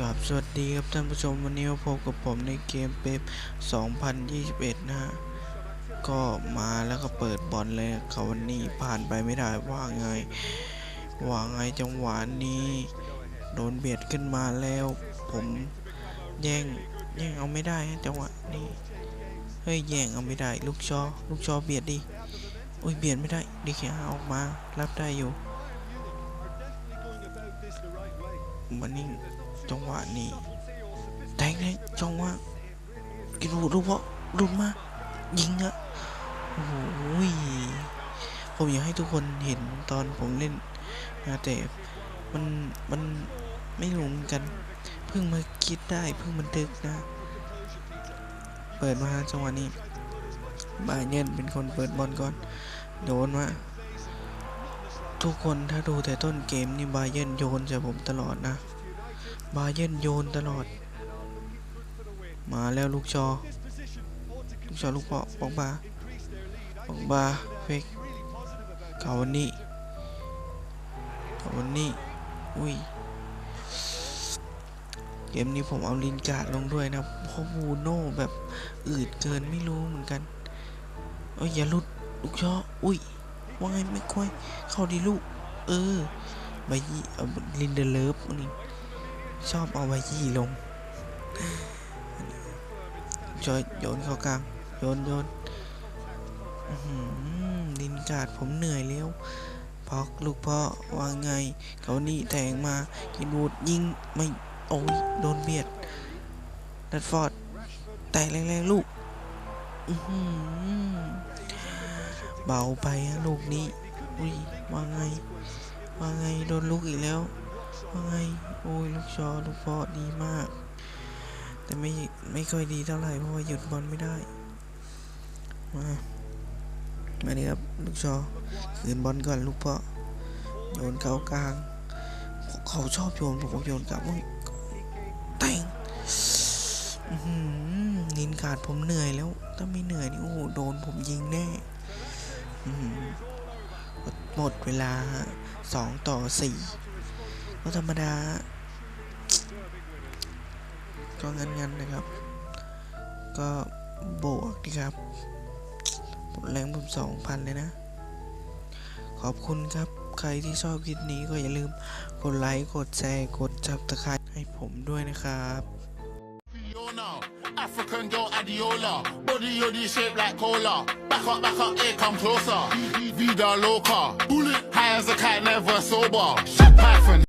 กับสวัสดีครับท่านผู้ชมวันนี้มาพบกับผมในเกมเป๊ป2021 นะฮะ ก็มาแล้วก็เปิดบอลเลยเขาวันนี้ผ่านไปไม่ได้ว่าไง ว่าไงจังหวะนี้ โดนเบียดขึ้นมาแล้ว ผมแย่งแย่งเอาไม่ได้จังหวะนี้ เฮ้ยแย่งเอาไม่ได้ ลูกชอ ลูกชอเบียดดิอุ้ยเบียดไม่ได้ดิแค่ออกมา รับได้อยู่มันนี่ จังหวะนี้แทงเลยจังหวะกินรูดรูปเพารุดมายิงอะโอ้ยผมอยากให้ทุกคนเห็นตอนผมเล่นนะแต่มันมันไม่รู้เหมือนกัน เพิ่งมาคิดได้เพิ่งมันดึกนะ เปิดมาจังหวะนี้บาเยนเป็นคนเปิดบอลก่อนโดนมาทุกคนถ้าดูแต่ต้นเกมนี่บาเยนโยนใส่ผมตลอดนะ บาเยนโยนตลอด มาแล้วลูกชอ ลูกชอลูกเปาะปองบาปองบาเฟกเกาวันนี้เกาวันนี้อุ้ยเกมนี้ผมเอาลินการ์ดลงด้วยนะเพราะบูโน่แบบอืดเกินไม่รู้เหมือนกันเอ้ยอย่าลุดลูกชออุ้ยว่าไงไม่ค่อย เข้าดีลูก เออใบยี่เอาลินเดเลฟนี่ ชอบเอาใบยี่ลงจอยโยนเข้ากลาง โยนโยนอื้อหือลินกาดผมเหนื่อยแล้วพอกลูกพ่อว่าไง เขานี่แทงมากินบูดยิงไม่ โอ้ยโดนเบียดดัดฟอร์ด แต่แรงๆลูกอื้อหือเบาไปลูกนี้ อุ้ยว่าไง ว่าไง โดนลูกอีกแล้ว ไงโอ้ยลูกชอลูกพ่อดีมาก แต่ไม่ไม่ค่อยดีเท่าไหร่เพราะว่าหยุดบอลไม่ได้มามาดีครับลูกชอคืนบอลก่อนลูกพ่อโยนเข้ากลาง เขาชอบโยนผมโยนกลับว่าแต่งอื้อหือนินขาดผมเหนื่อยแล้ว ถ้าไม่เหนื่อยนี่โอ้โหโดนผมยิงแน่อื้อหือหมดเวลาสองต่อสี่ ก็ธรรมดา ก็งั้นๆนนะครับ ก็บวกดีครับผมแรงผมสองพันเลยนะ ขอบคุณครับ ใครที่ชอบคลิปนี้ก็อย่าลืมกดไลค์ กดแชร์ กดจับตะไคร้ให้ผมด้วยนะครับ African girl Adiola, body yoddy shaped like cola. Back up, back up, here come closer. Vida loca, bullet high as a cat, never sober. Shit python.